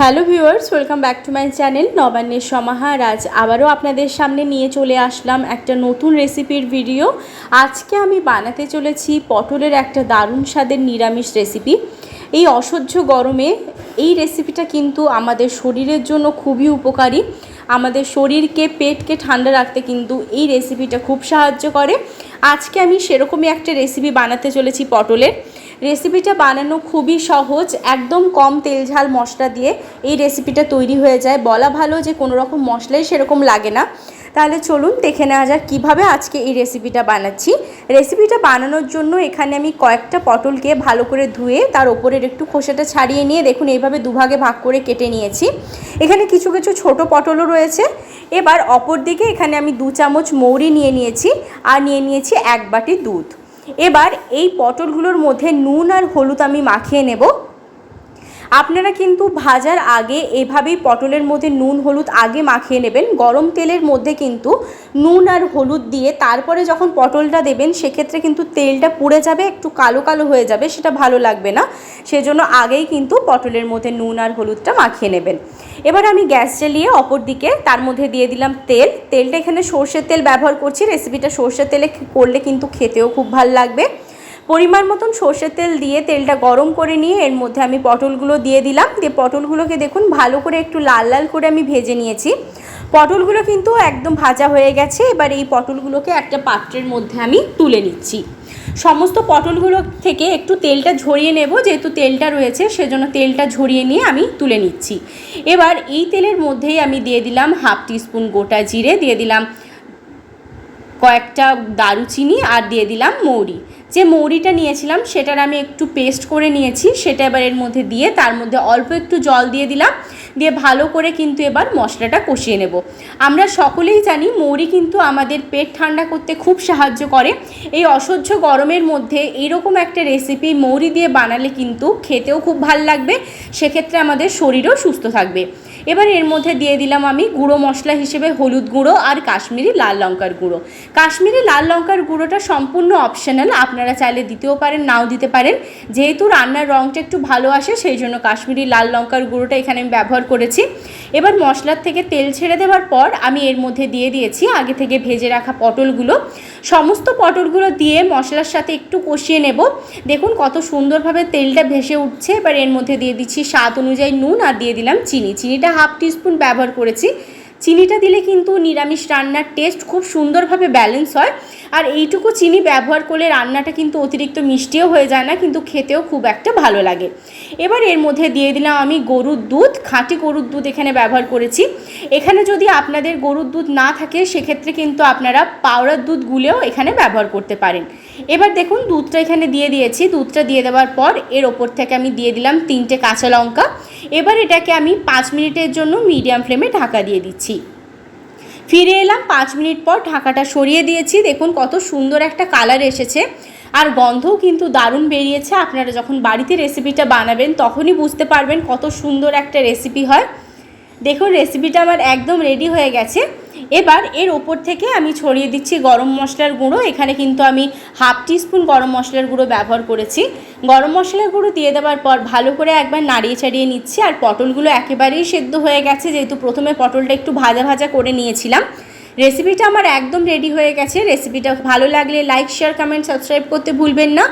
Hello viewers, welcome back to my channel নবান্নের সমাহার। আজ আবারও আপনাদের সামনে নিয়ে চলে আসলাম একটা নতুন রেসিপির ভিডিও। আজকে আমি বানাতে চলেছি পটলের একটা দারুণ স্বাদের নিরামিষ রেসিপি। এই অসহ্য গরমে এই রেসিপিটা কিন্তু আমাদের শরীরের জন্য খুবই উপকারী। আমাদের শরীরকে, পেটকে ঠান্ডা রাখতে কিন্তু এই রেসিপিটা খুব সাহায্য করে। আজকে আমি সেরকমই একটা রেসিপি বানাতে চলেছি পটলের। রেসিপিটা বানানো খুবই সহজ, একদম কম তেল ঝাল মশলা দিয়ে এই রেসিপিটা তৈরি হয়ে যায়। বলা ভালো যে কোনো রকম মশলাই সেরকম লাগে না। তাহলে চলুন দেখে নেওয়া যাক কীভাবে আজকে এই রেসিপিটা বানাচ্ছি। রেসিপিটা বানানোর জন্য এখানে আমি কয়েকটা পটলকে ভালো করে ধুয়ে তার ওপরের একটু খোসাটা ছাড়িয়ে নিয়ে দেখুন এইভাবে দুভাগে ভাগ করে কেটে নিয়েছি। এখানে কিছু কিছু ছোট পটলও রয়েছে। এবার অপর দিকে এখানে আমি দু চামচ মৌরি নিয়ে নিয়েছি। আর নিয়ে নিয়েছি এক বাটি দুধ। এবার এই পটলগুলোর মধ্যে নুন আর হলুদ আমি মাখিয়ে নেব। আপনারা কিন্তু ভাজার আগে এভাবেই পটলের মধ্যে নুন, হলুদ আগে মাখিয়ে নেবেন। গরম তেলের মধ্যে কিন্তু নুন আর হলুদ দিয়ে তারপরে যখন পটলটা দেবেন, সেক্ষেত্রে কিন্তু তেলটা পুড়ে যাবে, একটু কালো কালো হয়ে যাবে, সেটা ভালো লাগবে না। সেজন্য আগেই কিন্তু পটলের মধ্যে নুন আর হলুদটা মাখিয়ে নেবেন। এবার আমি গ্যাস জ্বালিয়ে অপর দিকে তার মধ্যে দিয়ে দিলাম তেল। তেলটা এখানে সর্ষের তেল ব্যবহার করছি। রেসিপিটা সর্ষের তেলে করলে কিন্তু খেতেও খুব ভালো লাগবে। পরিমাণ মতন সর্ষের তেল দিয়ে তেলটা গরম করে নিয়ে এর মধ্যে আমি পটলগুলো দিয়ে দিলাম। দিয়ে পটলগুলোকে দেখুন, ভালো করে একটু লাল লাল করে আমি ভেজে নিয়েছি। পটলগুলো কিন্তু একদম ভাজা হয়ে গেছে। এবার এই পটলগুলোকে একটা পাত্রের মধ্যে আমি তুলে নিচ্ছি। সমস্ত পটলগুলো থেকে একটু তেলটা ঝরিয়ে নেব। যেহেতু তেলটা রয়েছে, সেজন্য তেলটা ঝরিয়ে নিয়ে আমি তুলে নিচ্ছি। এবার এই তেলের মধ্যেই আমি দিয়ে দিলাম হাফ টিস্পুন গোটা জিরে, দিয়ে দিলাম কয়েকটা দারুচিনি, আর দিয়ে দিলাম মৌরি। যে মৌরিটা নিয়েছিলাম সেটার আমি একটু পেস্ট করে নিয়েছি, সেটা এবার এর মধ্যে দিয়ে তার মধ্যে অল্প একটু জল দিয়ে দিলাম, দিয়ে ভালো করে কিন্তু এবার মশলাটা কষিয়ে নেব। আমরা সকলেই জানি মৌরি কিন্তু আমাদের পেট ঠান্ডা করতে খুব সাহায্য করে। এই অসহ্য গরমের মধ্যে এরকম একটা রেসিপি মৌরি দিয়ে বানালে কিন্তু খেতেও খুব ভালো লাগবে, সেক্ষেত্রে আমাদের শরীরও সুস্থ থাকবে। এবার এর মধ্যে দিয়ে দিলাম আমি গুঁড়ো মশলা হিসেবে হলুদ গুঁড়ো আর কাশ্মীরি লাল লঙ্কার গুঁড়ো। কাশ্মীরি লাল লঙ্কার গুঁড়োটা সম্পূর্ণ অপশনাল আপনারা চাইলে দিতেও পারেন, নাও দিতে পারেন। যেহেতু রান্নার রঙটা একটু ভালো আসে, সেই জন্য কাশ্মীরি লাল লঙ্কার গুঁড়োটা এখানে আমি ব্যবহার করেছি। এবার মশলার থেকে তেল ছেড়ে দেওয়ার পর আমি এর মধ্যে দিয়ে দিয়েছি আগে থেকে ভেজে রাখা পটলগুলো। সমস্ত পটলগুলো দিয়ে মশলার সাথে একটু কষিয়ে নেব। দেখুন কত সুন্দরভাবে তেলটা ভেসে উঠছে। এবার এর মধ্যে দিয়ে দিচ্ছি স্বাদ অনুযায়ী নুন আর দিয়ে দিলাম চিনি। চিনিটা হাফ টিস্পুন ব্যবহার করেছি। চিনিটা দিলে কিন্তু নিরামিষ রান্নার টেস্ট খুব সুন্দরভাবে ব্যালেন্স হয়। আর এইটুকু চিনি ব্যবহার করলে রান্নাটা কিন্তু অতিরিক্ত মিষ্টিও হয়ে যায় না, কিন্তু খেতেও খুব একটা ভালো লাগে। এবার এর মধ্যে দিয়ে দিলাম আমি গরুর দুধ, খাঁটি গরুর দুধ এখানে ব্যবহার করেছি। এখানে যদি আপনাদের গরুর দুধ না থাকে, সেক্ষেত্রে কিন্তু আপনারা পাউডার দুধ গুলেও এখানে ব্যবহার করতে পারেন। এবার দেখুন, দুধটা এখানে দিয়ে দিয়েছি। দুধটা দিয়ে দেওয়ার পর এর ওপর থেকে আমি দিয়ে দিলাম তিনটে কাঁচা লঙ্কা। এবার এটাকে আমি পাঁচ মিনিটের জন্য মিডিয়াম ফ্লেমে ঢাকা দিয়ে দিচ্ছি ফিরে এলাম, পাঁচ মিনিট পর ঢাকাটা সরিয়ে দিয়েছি। দেখুন কত সুন্দর একটা কালার এসেছে। আর গন্ধও কিন্তু দারুণ বেরিয়েছে। আপনারা যখন বাড়িতে রেসিপিটা বানাবেন, তখনই বুঝতে পারবেন কত সুন্দর একটা রেসিপি হয়। দেখুন রেসিপিটা আমার একদম রেডি হয়ে গেছে। এবার এর ওপর থেকে আমি ছড়িয়ে দিচ্ছি গরম মশলার গুঁড়ো। এখানে কিন্তু আমি হাফ টিস্পুন গরম মশলার গুঁড়ো ব্যবহার করেছি। গরম মশলার গুঁড়ো দিয়ে দেওয়ার পর ভালো করে একবার নাড়িয়ে চাড়িয়ে নিচ্ছি আর পটলগুলো একেবারেই সেদ্ধ হয়ে গেছে। যেহেতু প্রথমে পটলটা একটু ভাজা ভাজা করে নিয়েছিলাম। রেসিপিটা আমার একদম রেডি হয়ে গেছে। রেসিপিটা ভালো লাগলে লাইক, শেয়ার, কমেন্ট, সাবস্ক্রাইব করতে ভুলবেন না।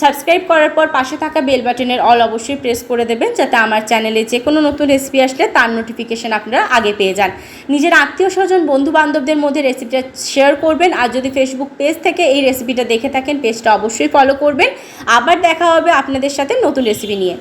সাবস্ক্রাইব করার পর পাশে থাকা বেল বাটনের অল অবশ্যই প্রেস করে দেবেন, যাতে আমার চ্যানেলে যে কোনো নতুন রেসিপি আসলে তার নোটিফিকেশান আপনারা আগে পেয়ে যান। নিজের আত্মীয় স্বজন বন্ধু বান্ধবদের মধ্যে রেসিপিটা শেয়ার করবেন, আর যদি ফেসবুক পেজ থেকে এই রেসিপিটা দেখে থাকেন পেজটা অবশ্যই ফলো করবেন। আবার দেখা হবে আপনাদের সাথে নতুন রেসিপি নিয়ে।